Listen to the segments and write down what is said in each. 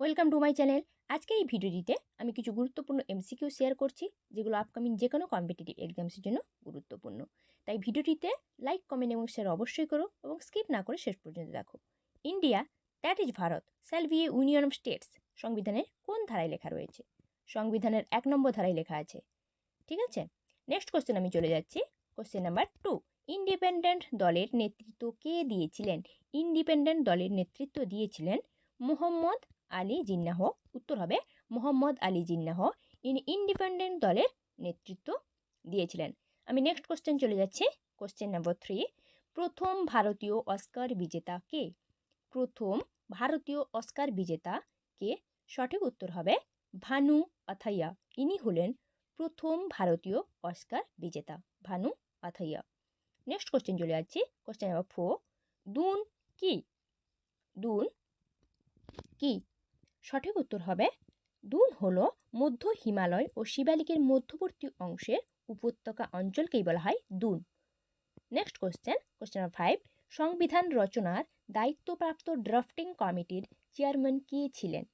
Welcome to my channel আজকে এই ভিডিওটিতে আমি কিছু গুরুত্বপূর্ণ এমসিকিউ শেয়ার করছি, যেগুলো আপকামিং যে কোনো কম্পিটিটিভ এক্সামসের জন্য গুরুত্বপূর্ণ। তাই ভিডিওটিতে লাইক কমেন্ট এবং শেয়ার অবশ্যই করো এবং স্কিপ না করে শেষ পর্যন্ত দেখো। India that is Bharat shall be a union of states সংবিধানের কোন ধারায় লেখা রয়েছে? সংবিধানের এক নম্বর ধারায় লেখা আছে। ঠিক আছে? নেক্সট কোশ্চেন আমি চলে যাচ্ছি। কোশ্চেন নাম্বার টু ইন্ডিপেন্ডেন্ট দলের নেতৃত্ব কে দিয়েছিলেন? ইন্ডিপেন্ডেন্ট দলের নেতৃত্ব দিয়েছিলেন মোহাম্মদ আলী জিন্নাহ, উত্তর হবে মোহাম্মদ আলী জিন্নাহ। ইনি ইন্ডিপেন্ডেন্ট দলের নেতৃত্ব দিয়েছিলেন। আমি নেক্সট কোশ্চেন চলে যাচ্ছি কোশ্চেন নাম্বার থ্রি প্রথম ভারতীয় অস্কার বিজেতা কে? প্রথম ভারতীয় অস্কার বিজেতা কে? সঠিক উত্তর হবে ভানু আথাইয়া। ইনি হলেন প্রথম ভারতীয় অস্কার বিজেতা, ভানু আথাইয়া। নেক্সট কোশ্চেন চলে যাচ্ছি কোশ্চেন নাম্বার ফোর দুন কি? দুন কি? সঠিক উত্তর হবে দুন হল মধ্য হিমালয় ও শিবালিকের মধ্যবর্তী অংশের উপত্যকা অঞ্চলকেই বলা হয় Doon next question question number five সংবিধান রচনার দায়িত্বপ্রাপ্ত ড্রাফটিং কমিটির চেয়ারম্যান কে ছিলেন?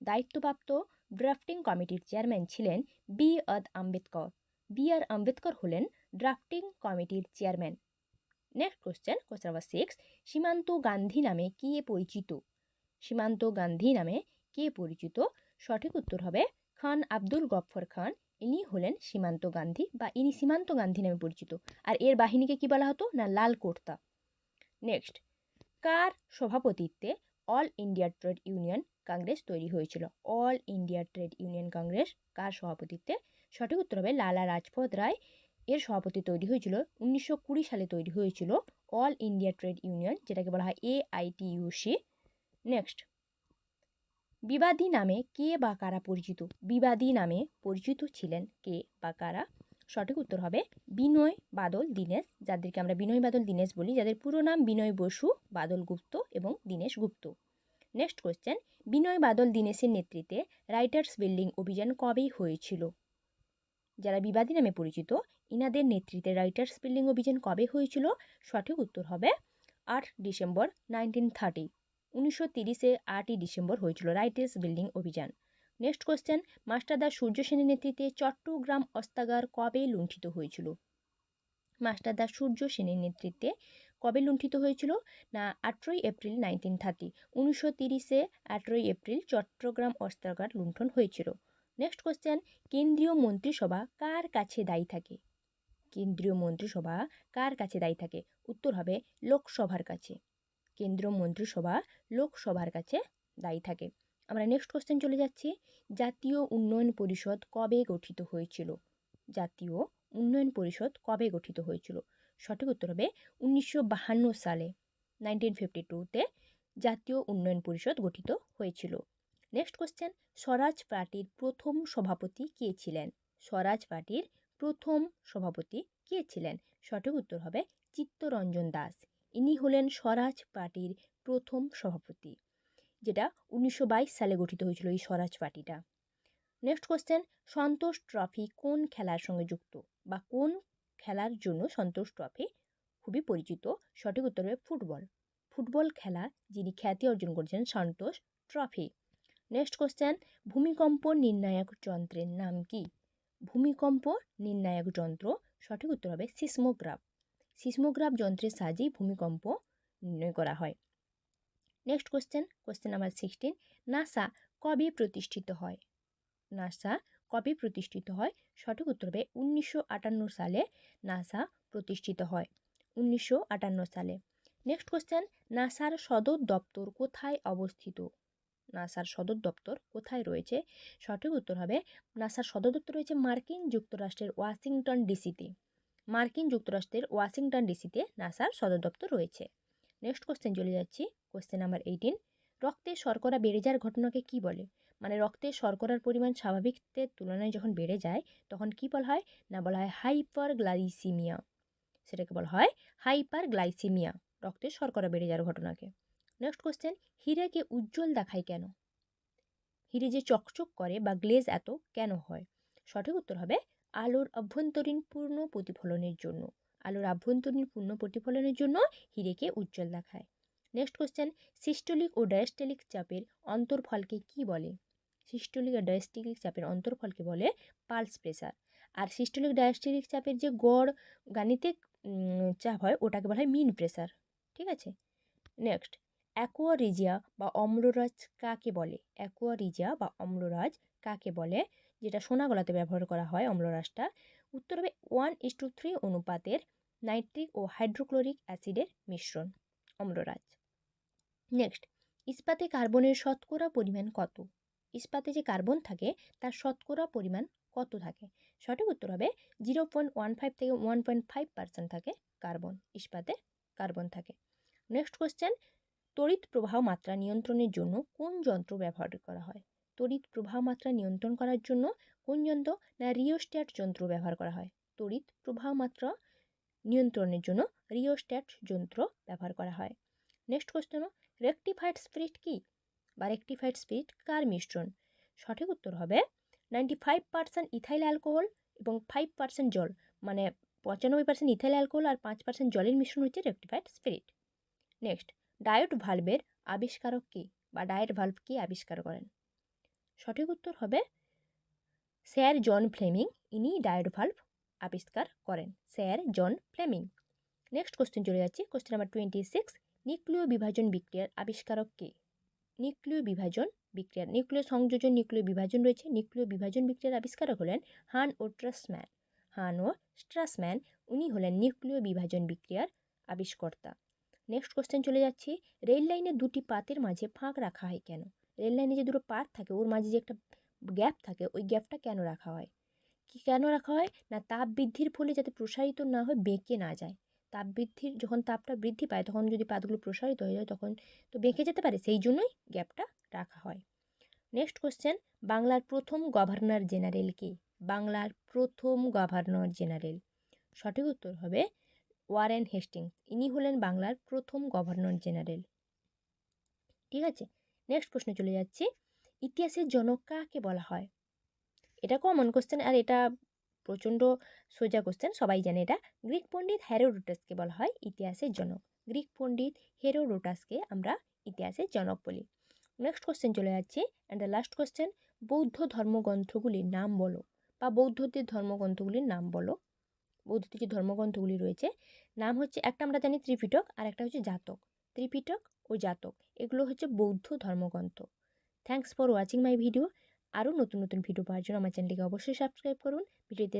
দায়িত্বপ্রাপ্ত ড্রাফটিং কমিটির চেয়ারম্যান ছিলেন B R Ambedkar. B R Ambedkar হলেন ড্রাফটিং কমিটির chairman. Next question question number six Simanta Gandhi নামে কে পরিচিত? সীমান্ত গান্ধী নামে কে পরিচিত? সঠিক উত্তর হবে খান আব্দুল গফর খান। ইনি হলেন সীমান্ত গান্ধী বা ইনি সীমান্ত গান্ধী নামে পরিচিত। আর এর বাহিনীকে কি বলা হতো? না, লাল কোর্তা। নেক্সট। কার সভাপতিত্বে all India trade union Congress তৈরি হয়েছিল? All India trade union Congress কার সভাপতিত্বে? সঠিক উত্তর হবে লালা রাজপথ রায়। এর সভাপতি তৈরি হয়েছিল উনিশশো কুড়ি সালে তৈরি হয়েছিল অল ইন্ডিয়া ট্রেড ইউনিয়ন, যেটাকে বলা হয় এ আইটিইউসি নেক্সট। বিবাদী নামে কে বা কারা পরিচিত? বিবাদী নামে পরিচিত ছিলেন কে বা কারা? সঠিক উত্তর হবে বিনয় বাদল দীনেশ। যাদেরকে আমরা বিনয় বাদল দীনেশ বলি, যাদের পুরো নাম বিনয় বসু, বাদল গুপ্ত এবং দীনেশ গুপ্ত। নেক্সট কোয়েশ্চেন বিনয় বাদল দীনেশের নেতৃত্বে রাইটার্স বিল্ডিং অভিযান কবেই হয়েছিল? যারা বিবাদী নামে পরিচিত, ইনাদের নেতৃত্বে রাইটার্স বিল্ডিং অভিযান কবে হয়েছিল? সঠিক উত্তর হবে আট ডিসেম্বর নাইনটিন থার্টি উনিশশো তিরিশে আটই ডিসেম্বর হয়েছিল রাইটার্স বিল্ডিং অভিযান। নেক্সট কোশ্চেন মাস্টারদা সূর্য সেনের নেতৃত্বে চট্টগ্রাম অস্তাগার কবে লুণ্ঠিত হয়েছিল? মাস্টারদা সূর্য সেনের নেতৃত্বে কবে লুণ্ঠিত হয়েছিল? না আঠেরোই এপ্রিল নাইনটিন থার্টি উনিশশো তিরিশে আঠেরোই এপ্রিল চট্টগ্রাম অস্ত্রাগার লুণ্ঠন হয়েছিল। নেক্সট কোশ্চেন কেন্দ্রীয় মন্ত্রিসভা কার কাছে দায়ী থাকে? কেন্দ্রীয় মন্ত্রিসভা কার কাছে দায়ী থাকে? উত্তর হবে লোকসভার কাছে। কেন্দ্রীয় মন্ত্রিসভা লোকসভার কাছে দায়ী থাকে। আমরা নেক্সট কোশ্চেন চলে যাচ্ছি। জাতীয় উন্নয়ন পরিষদ কবে গঠিত হয়েছিল? জাতীয় উন্নয়ন পরিষদ কবে গঠিত হয়েছিল? সঠিক উত্তর হবে উনিশশো সালে নাইনটিন ফিফটি টুতে জাতীয় উন্নয়ন পরিষদ গঠিত হয়েছিল। নেক্সট কোশ্চেন স্বরাজ পার্টির প্রথম সভাপতি কে ছিলেন? স্বরাজ পার্টির প্রথম সভাপতি কে ছিলেন? সঠিক উত্তর হবে চিত্তরঞ্জন দাস। ইনি হলেন স্বরাজ পার্টির প্রথম সভাপতি, যেটা উনিশশো বাইশ সালে গঠিত হয়েছিল এই স্বরাজ পার্টিটা। নেক্সট কোশ্চেন সন্তোষ ট্রফি কোন খেলার সঙ্গে যুক্ত বা কোন খেলার জন্য সন্তোষ ট্রফি খুবই পরিচিত? সঠিক উত্তর হবে ফুটবল। ফুটবল খেলা যিনি খ্যাতি অর্জন করেছেন সন্তোষ ট্রফি নেক্সট কোশ্চেন ভূমিকম্প নির্ণায়ক যন্ত্রের নাম কি? ভূমিকম্প নির্ণায়ক যন্ত্র, সঠিক উত্তর হবে সিসমোগ্রাফ। সিসমোগ্রাফ যন্ত্রের সাহায্যেই ভূমিকম্প নির্ণয় করা হয়। Next question question number sixteen NASA কবে প্রতিষ্ঠিত হয়? নাসা কবে প্রতিষ্ঠিত হয়? সঠিক উত্তর হবে উনিশশো আটান্ন সালে নাসা প্রতিষ্ঠিত হয়। উনিশশো আটান্ন সালে। নেক্সট কোশ্চেন নাসার সদর দপ্তর কোথায় অবস্থিত? নাসার সদর দপ্তর কোথায় রয়েছে? সঠিক উত্তর হবে নাসার সদর দপ্তর রয়েছে মার্কিন যুক্তরাষ্ট্রের ওয়াশিংটন ডিসিতে মার্কিন যুক্তরাষ্ট্রের ওয়াশিংটন ডিসিতে নাসার সদর দপ্তর রয়েছে। নেক্সট কোশ্চেন চলে যাচ্ছি। কোশ্চেন নাম্বার এইটিন রক্তে শর্করা বেড়ে যাওয়ার ঘটনাকে কি বলে? মানে রক্তে শর্করার পরিমাণ স্বাভাবিকের তুলনায় যখন বেড়ে যায়, তখন কি বলা হয়? না, বলা হয় হাইপার গ্লাইসিমিয়া সেটাকে বলা হয় হাইপার গ্লাইসিমিয়া রক্তে শর্করা বেড়ে যাওয়ার ঘটনাকে। নেক্সট কোশ্চেন হিরেকে উজ্জ্বল দেখায় কেন? হিরে যে চকচক করে বা গ্লেজ এত, কেন হয়? সঠিক উত্তর হবে আলোর অভ্যন্তরীণ পূর্ণ প্রতিফলনের জন্য। আলোর আভ্যন্তরীণ পূর্ণ প্রতিফলনের জন্য হিরেকে উজ্জ্বল দেখায়। নেক্সট কোশ্চেন সিস্টোলিক ও ডায়াস্টেলিক চাপের অন্তর্ফলকে কি বলে? সিস্টোলিক আর ডায়াস্টেলিক চাপের অন্তর্ফলকে বলে পালস প্রেসার আর সিস্টোলিক ডায়াস্টেলিক চাপের যে গড় গাণিতিক চাপ হয়, ওটাকে বলা হয় মিন প্রেসার ঠিক আছে? নেক্সট অ্যাকোয়ারিজিয়া বা অম্লরাজ কাকে বলে? অ্যাকোয়ারিজিয়া বা অম্লরাজ কাকে বলে? যেটা সোনা গলাতে ব্যবহার করা হয় অম্লরাজটা উত্তর হবে ওয়ান ইস টু থ্রি অনুপাতের নাইট্রিক ও হাইড্রোক্লোরিক অ্যাসিডের মিশ্রণ অম্লরাজ। নেক্সট, ইস্পাতে কার্বনের শতকরা পরিমাণ কত? ইস্পাতে যে কার্বন থাকে, তার শতকরা পরিমাণ কত থাকে? সঠিক উত্তর হবে জিরো পয়েন্ট ওয়ান ফাইভ থেকে ওয়ান পয়েন্ট ফাইভ পার্সেন্ট থাকে কার্বন, ইস্পাতে কার্বন থাকে। নেক্সট কোশ্চেন, তড়িৎ প্রবাহ মাত্রা নিয়ন্ত্রণের জন্য কোন যন্ত্র ব্যবহার করা হয়? তড়িৎ প্রবাহ মাত্রা নিয়ন্ত্রণ করার জন্য কোন যন্ত্র না রিওস্ট্যাট যন্ত্র ব্যবহার করা হয়? তড়িৎ প্রবাহ মাত্রা নিয়ন্ত্রণের জন্য রিওস্ট্যাট যন্ত্র ব্যবহার করা হয়। নেক্সট কোশ্চেন রেকটিফাইড স্পিরিট কি? বা রেকটিফাইড স্পিরিট কার মিশ্রণ? সঠিক উত্তর হবে ninety five percent ethyl alcohol এবং ফাইভ পার্সেন্ট জল মানে পঁচানব্বই পার্সেন্ট ইথাইল অ্যালকোহল আর পাঁচ পার্সেন্ট জলের মিশ্রণ হচ্ছে রেকটিফাইড স্পিরিট নেক্সট ডায়োড ভালভের আবিষ্কারক কে? বা ডায়েট ভালভ কে আবিষ্কার করেন? সঠিক উত্তর হবে স্যার জন ফ্লেমিং। ইনি ডায়োড ভালভ আবিষ্কার করেন। Sir John Fleming. Next question চলে যাচ্ছি। Question number twenty six. নিউক্লিয় বিভাজন বিক্রিয়ার আবিষ্কারক কে? নিউক্লিয় বিভাজন বিক্রিয়ার, নিউক্লিয় সংযোজন, নিউক্লিয় বিভাজন রয়েছে। নিউক্লিয় বিভাজন বিক্রিয়ার আবিষ্কারক হলেন হান ও ট্রাসম্যান। হান ও স্ট্রাসম্যান উনি হলেন নিউক্লিয় বিভাজন বিক্রিয়ার আবিষ্কর্তা। নেক্সট কোশ্চেন চলে যাচ্ছি। রেল লাইনে দুটি পাতের মাঝে ফাঁক রাখা হয় কেন? রেল লাইনে যে দুটো পাত থাকে, ওর মাঝে যে একটা গ্যাপ থাকে, ওই গ্যাপটা কেন রাখা হয়? কি কেন রাখা হয়? না, তাপ বৃদ্ধির ফলে যাতে প্রসারিত না হয়, বেঁকে না যায়। তাপ বৃদ্ধির, যখন তাপটা বৃদ্ধি পায়, তখন যদি পাতগুলো প্রসারিত হয়ে যায়, তখন তো বেঁকে যেতে পারে, সেই জন্যই গ্যাপটা রাখা হয়। নেক্সট কোশ্চেন বাংলার প্রথম গভর্নর জেনারেল কে? বাংলার প্রথম গভর্নর জেনারেল। সঠিক উত্তর হবে ওয়ারেন হেস্টিংস। ইনি হলেন বাংলার প্রথম গভর্নর জেনারেল। ঠিক আছে? নেক্সট প্রশ্নে চলে যাচ্ছি। ইতিহাসের জনক কাকে বলা হয়? এটা কমন কোশ্চেন আর এটা প্রচণ্ড সোজা কোশ্চেন সবাই জানে এটা। গ্রিক পণ্ডিত হ্যারোডোটাসকে বলা হয় ইতিহাসের জনক। গ্রিক পণ্ডিত হেরোডোটাসকে আমরা ইতিহাসের জনক বলি। নেক্সট কোশ্চেন চলে যাচ্ছি অ্যান্ড দ্য লাস্ট কোশ্চেন বৌদ্ধ ধর্মগ্রন্থগুলির নাম বলো বা বৌদ্ধদের ধর্মগ্রন্থগুলির নাম বলো। বৌদ্ধদের যে ধর্মগ্রন্থগুলি রয়েছে, নাম হচ্ছে, একটা আমরা জানি ত্রিপিটক আর একটা হচ্ছে জাতক। ত্রিপিটক ও জাতক। এগুলো হচ্ছে বৌদ্ধ ধর্মগ্রন্থ। Thanks for watching my video আরও নতুন নতুন ভিডিও পাওয়ার জন্য আমার চ্যানেলটিকে অবশ্যই সাবস্ক্রাইব করুন। ভিডিওতে